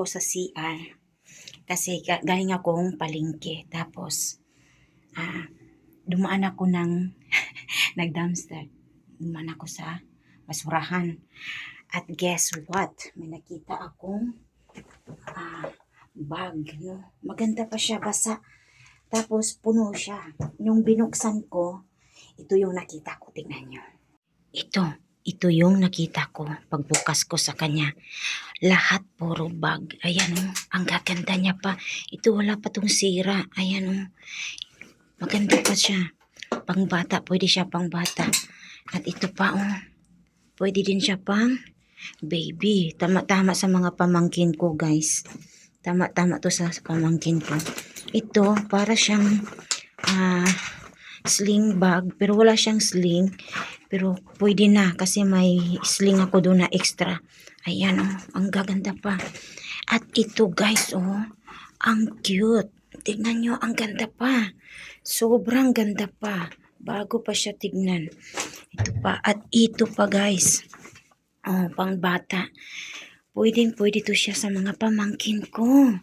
ako sa CR. Kasi ga- galing akong palingke. Tapos, ah, dumaan ako ng nag-dumpster. Dumaan ako sa basurahan. At guess what? May nakita akong ah, bag. No? Maganda pa siya, basa. Tapos puno siya. Yung binuksan ko, ito yung nakita ko. Tingnan nyo. Ito. Ito yung nakita ko pagbukas ko sa kanya. Lahat puro bag. Ayan o. Ang gaganda niya pa. Ito wala pa tong sira. Ayan o. Maganda pa siya. Pang bata. Pwede siya pang bata. At ito pa o. Pwede din siya pang baby. Tama-tama sa mga pamangkin ko guys. Tama-tama to sa pamangkin ko. Ito para siyang ah, sling bag. Pero wala siyang sling. Pero pwede na kasi may sling ako doon na extra. Ayan oh, ang gaganda pa. At ito guys oh, ang cute. Tignan nyo, ang ganda pa. Sobrang ganda pa. Bago pa siya tignan. Ito pa. At ito pa guys. Oh, pang bata. Pwedeng pwede to siya sa mga pamangkin ko.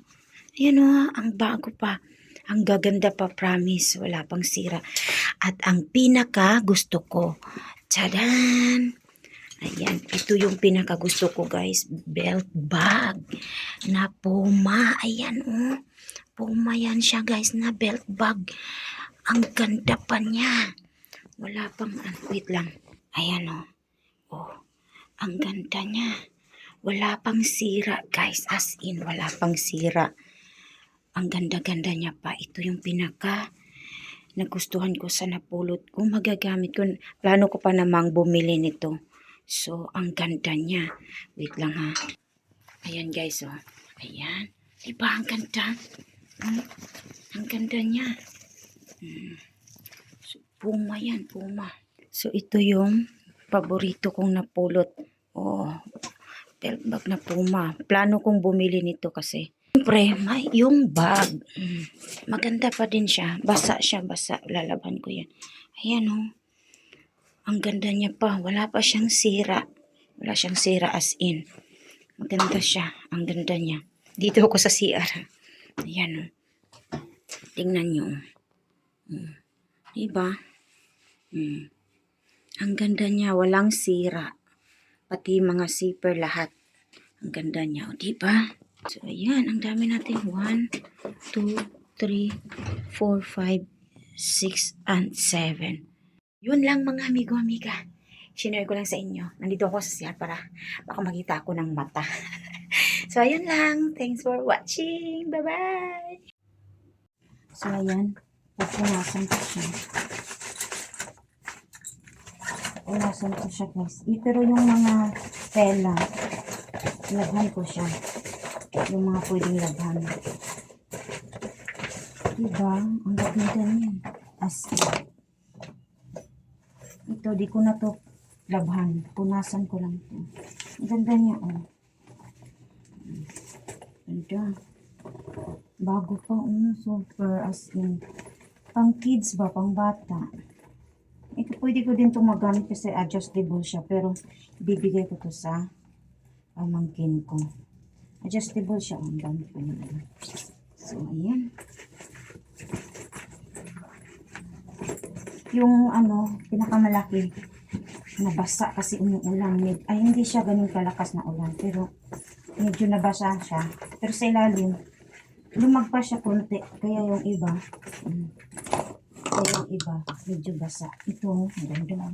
Ayan oh, ang bago pa. Ang gaganda pa, promise. Wala pang sira. At ang pinaka gusto ko, Tadaan! Ayan, ito yung pinaka gusto ko guys. Belt bag na Puma. Ayan oh. Puma yan siya guys na belt bag. Ang ganda pa niya. Wala pang, ah, wait lang. Ayan oh. Oh, ang ganda niya. Wala pang sira guys. As in, wala pang sira. Ang ganda-ganda niya pa. Ito yung pinaka nagustuhan ko sa napulot ko. Magagamit ko. Plano ko pa namang bumili nito. So, ang ganda niya. Wait lang ha. Ayan guys, oh. Ayan. Diba ang ganda? Hmm? Ang ganda niya. Hmm. So, puma yan, puma. So, ito yung paborito kong napulot. Oh, belt bag na puma. Plano kong bumili nito kasi Siyempre, may yung bag. Maganda pa din siya. Basa siya, basa. Lalaban ko yan. Ayan oh. Ang ganda niya pa. Wala pa siyang sira. Wala siyang sira as in. Maganda siya. Ang ganda niya. Dito ako sa CR. Ayan oh. Tingnan niyo. Mm. Diba? Mm. Ang ganda niya. Walang sira. Pati mga zipper lahat. Ang ganda niya. O, diba? So, ayan. Ang dami natin. 1, 2, 3, 4, 5, 6, and 7. Yun lang mga amigo-amiga. Sinare ko lang sa inyo. Nandito ako sa CR para baka makita ako ng mata. so, ayun lang. Thanks for watching. Bye-bye! So, ayan. Pupunasan ko siya. Pupunasan ko siya, guys. Eh, pero yung mga tela, laghan ko siya yung mga pwedeng labhan. Diba? Ang gaganda niya. As ito, di ko na to labhan. Punasan ko lang to. Ang ganda niya, oh. Ganda. Bago pa, oh. Super, as in. Pang kids ba? Pang bata. Ito, pwede ko din to magamit kasi adjustable siya. Pero, bibigay ko to sa pamangkin ko. Adjustable siya. Ang dami ko na. So, ayan. Yung ano, pinakamalaki, nabasa kasi umuulan. Ay, hindi siya ganun kalakas na ulan. Pero, medyo nabasa siya. Pero sa ilalim, lumagpas siya konti. Kaya yung iba, mm, yung iba, medyo basa. Ito, maganda.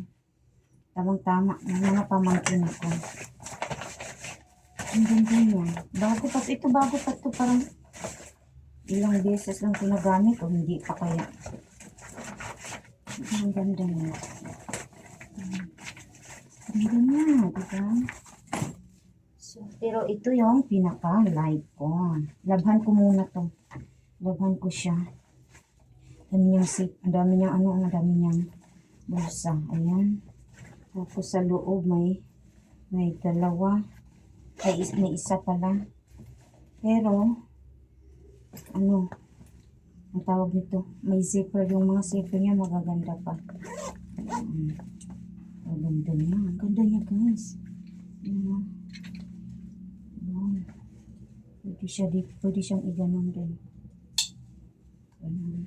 Tamang-tama. Yung mga pamangkin ko. Ang ganda niya. Bago pa. Ito bago pa to Parang ilang beses lang ito nagamit o hindi pa kaya. Ang ganda niya. Ang ganda niya. Diba? So, pero ito yung pinaka-like ko. Labhan ko muna to. Labhan ko siya. Dami niyang sip. Ang dami niyang ano. Ang dami niyang bulsa. Ayan. Tapos sa loob may may dalawa. Ay, is, may isa pala. Pero, ano, ang tawag nito, may zipper. Yung mga zipper niya magaganda pa. Mm. Ang ganda niya. Ang ganda niya, guys. Ano? Wow. Pwede siya di, pwede siyang iganon din. Ganon.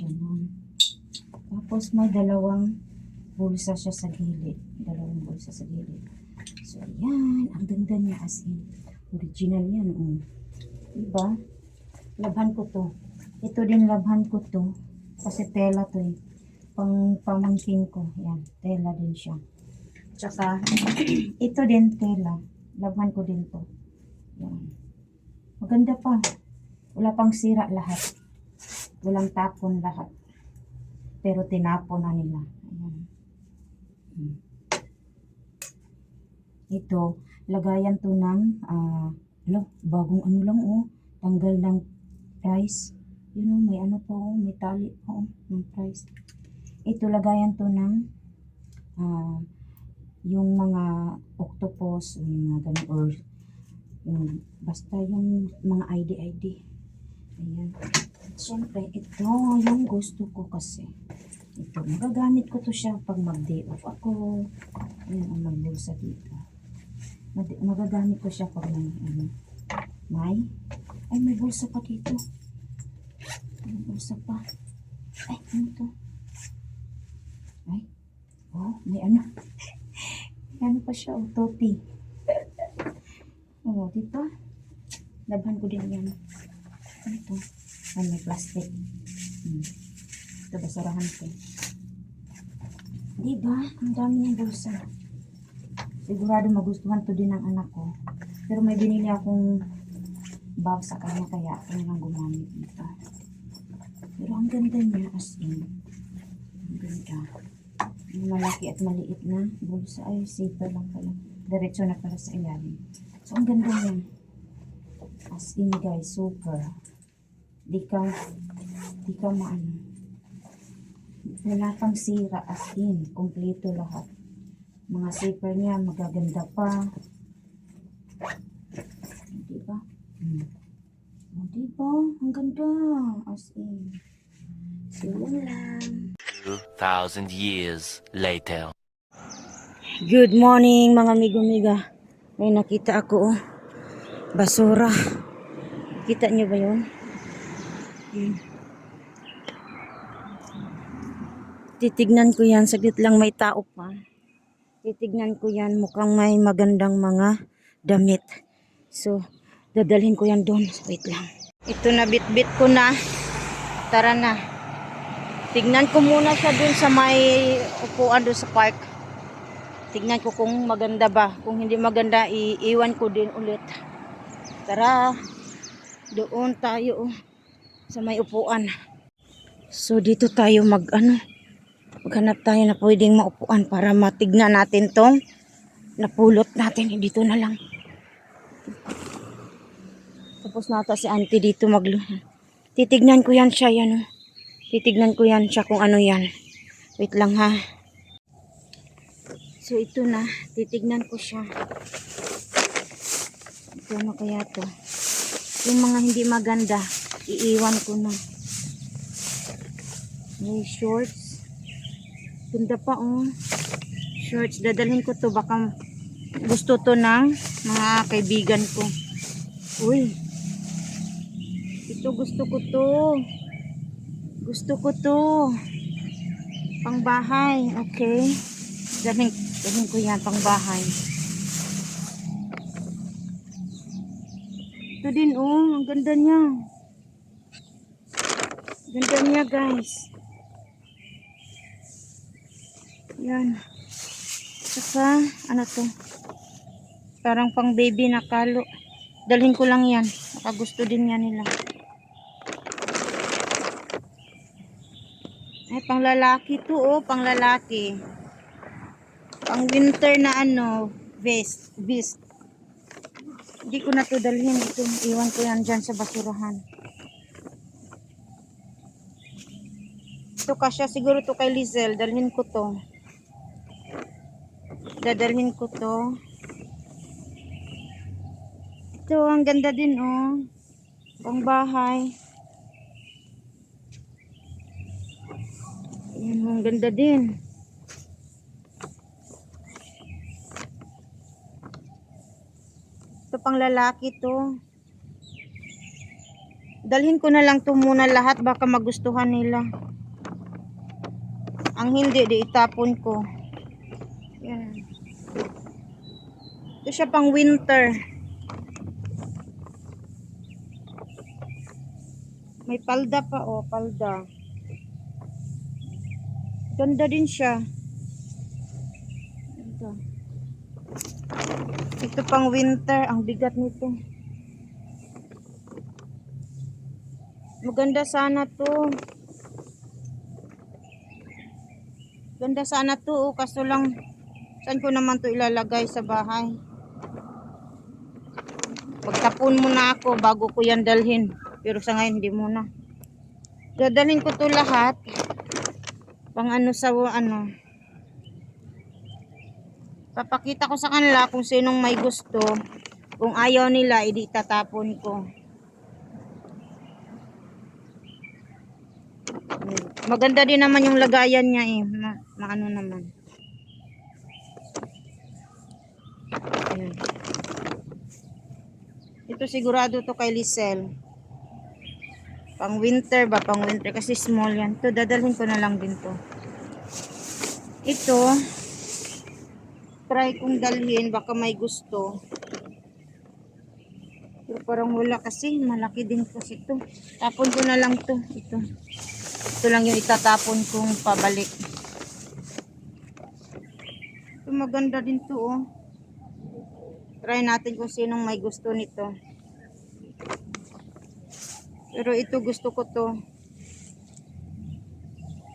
Ganon. Tapos may dalawang bulsa siya sa gilid. Dalawang bulsa sa gilid. So, yan. Ang ganda niya as in. Original yan. Oh. Diba? Labhan ko to. Ito din labhan ko to. Kasi tela to eh. Pang pamangkin ko. Yan. Tela din siya. Tsaka, ito din tela. Labhan ko din to. Yan. Maganda pa. Wala pang sira lahat. Walang tapon lahat. Pero tinapon na nila. Ayan. Hmm. Ito, lagayan to ng, ah, ano, bagong ano lang oh. Tanggal ng price. Yun oh, may ano pa oh, may tali pa oh, ng price. Ito, lagayan to ng, ah, yung mga octopus, yung mga ganun, or yung, basta yung mga ID-ID. Ayan. Siyempre, ito yung gusto ko kasi. Ito, magagamit ko to siya pag mag-day off ako. Ayan, ang magbulsa dito. Mag- magagamit ko siya pag may, ano, may, ay, may bulsa pa dito. May bulsa pa. Ay, ano to? Ay, oh, may ano. may ano pa siya, oh, topi. Oh, di ba? Laban ko din yan. Ano to? Ay, may plastic. Hmm. Ito, basurahan ko. Di ba? Ang dami ng bulsa. Sigurado magustuhan to din ng anak ko. Pero may binili akong bag sa kanya kaya ako na lang gumamit nito. Pero ang ganda niya as in. Ang ganda. Malaki at maliit na bulsa. Ay, zipper lang pala. Diretso na pala sa ilalim. So, ang ganda niya. As in guys, super. Di ka, di ka maano. Wala pang sira as in. Kompleto lahat. Mga zipper niya, magaganda pa. Di ba? Hmm. O, di ba? Ang ganda. As in. So, yun lang. 2,000 years later. Good morning mga amigo-miga. May nakita ako oh. Basura. Kita niyo ba yun? Yun. Titignan ko yan. Saglit lang may tao pa. Titignan ko yan. Mukhang may magandang mga damit. So, dadalhin ko yan doon. Wait lang. Ito na bit-bit ko na. Tara na. Tignan ko muna siya doon sa may upuan doon sa park. Tignan ko kung maganda ba. Kung hindi maganda, iiwan ko din ulit. Tara, doon tayo oh, sa may upuan. So dito tayo mag ano, maghanap tayo na pwedeng maupuan para matignan natin tong napulot natin. Eh, Dito na lang. Tapos nata si auntie dito maglo. Titignan ko yan siya yan oh. Titignan ko yan siya kung ano yan. Wait lang ha. So ito na, titignan ko siya. Ito ano kaya to? Yung mga hindi maganda, iiwan ko na. May shorts. Ganda pa oh. Shorts, dadalhin ko to. Baka gusto to ng mga kaibigan ko. Uy. Ito gusto ko to. Gusto ko to. Pang bahay. Okay. Dalhin, dalhin ko yan pang bahay. Ito din oh. Ang ganda niya. Ganda niya guys. Yan. Saka, ano to? Parang pang baby na kalo. Dalhin ko lang yan. Baka gusto din yan nila. Ay, pang lalaki to oh. Pang lalaki. Pang winter na ano, vest. Vest. Hindi ko na to dalhin. Ito, iwan ko yan dyan sa basurahan. Ito kasya siguro to kay Lizel. Dalhin ko to. Dadalhin ko to. Ito, ang ganda din oh. Pang bahay. Ayan, ang ganda din. Ito pang lalaki to. Dalhin ko na lang to muna lahat baka magustuhan nila. Ang hindi, di itapon ko. Yan. Ito siya pang winter. May palda pa, oh, palda. Ganda din siya. Ito. Ito pang winter, ang bigat nito. Maganda sana to. Ganda sana to, oh, kaso lang saan ko naman to ilalagay sa bahay. Pagtapon muna ako bago ko yan dalhin. Pero sa ngayon hindi muna. Dadalhin ko to lahat. Pang ano sa ano. Papakita ko sa kanila kung sinong may gusto. Kung ayaw nila, hindi tatapon ko. Maganda din naman yung lagayan niya eh. Ma maano naman. Ayan. Ito sigurado to kay Lisel. Pang winter ba? Pang winter kasi small yan. To dadalhin ko na lang din to. Ito try kong dalhin baka may gusto. Pero parang wala kasi malaki din kasi to. Tapon ko na lang to. Ito. Ito lang yung itatapon kong pabalik. Ito maganda din to oh. Try natin kung sinong may gusto nito. Pero ito gusto ko to.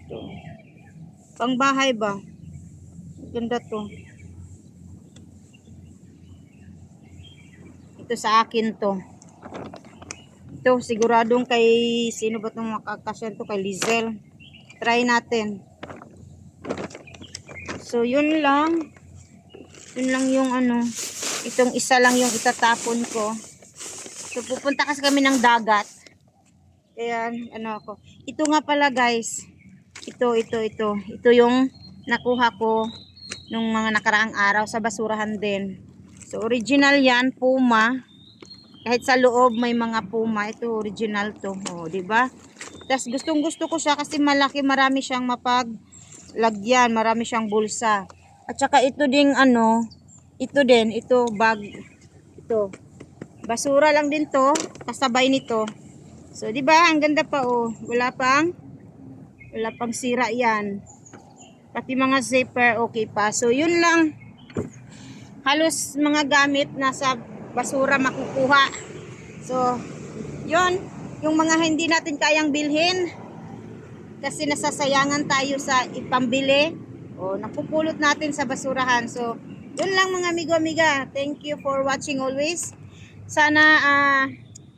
Ito. Pang bahay ba? Ganda to. Ito sa akin to. Ito siguradong kay sino ba itong makakasyan to? Kay Lizel. Try natin. So yun lang. Yun lang yung ano. Itong isa lang yung itatapon ko. So pupunta kasi kami ng dagat. Kaya ano ako. Ito nga pala guys. Ito, ito, ito. Ito yung nakuha ko nung mga nakaraang araw sa basurahan din. So original yan, Puma. Kahit sa loob may mga Puma, ito original to, oh, 'di ba? Tapos gustong-gusto ko siya kasi malaki, marami siyang mapaglagyan, marami siyang bulsa. At saka ito ding ano, ito din, ito bag ito. Basura lang din to, kasabay nito. So, 'di ba? Ang ganda pa oh. Wala pang wala pang sira 'yan. Pati mga zipper okay pa. So, 'yun lang. Halos mga gamit nasa basura makukuha. So, 'yun, yung mga hindi natin kayang bilhin kasi nasasayangan tayo sa ipambili o napupulot natin sa basurahan. So, yun lang mga amigo-amiga. Thank you for watching always. Sana ah,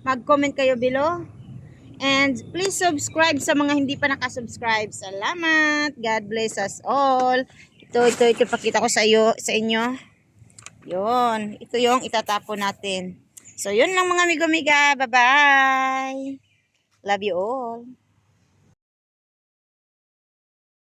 mag-comment kayo below. And please subscribe sa mga hindi pa nakasubscribe. Salamat. God bless us all. Ito, ito, ito. Pakita ko sa iyo, sa inyo. Yun. Ito yung itatapon natin. So, yun lang mga amigo-amiga. Bye-bye. Love you all.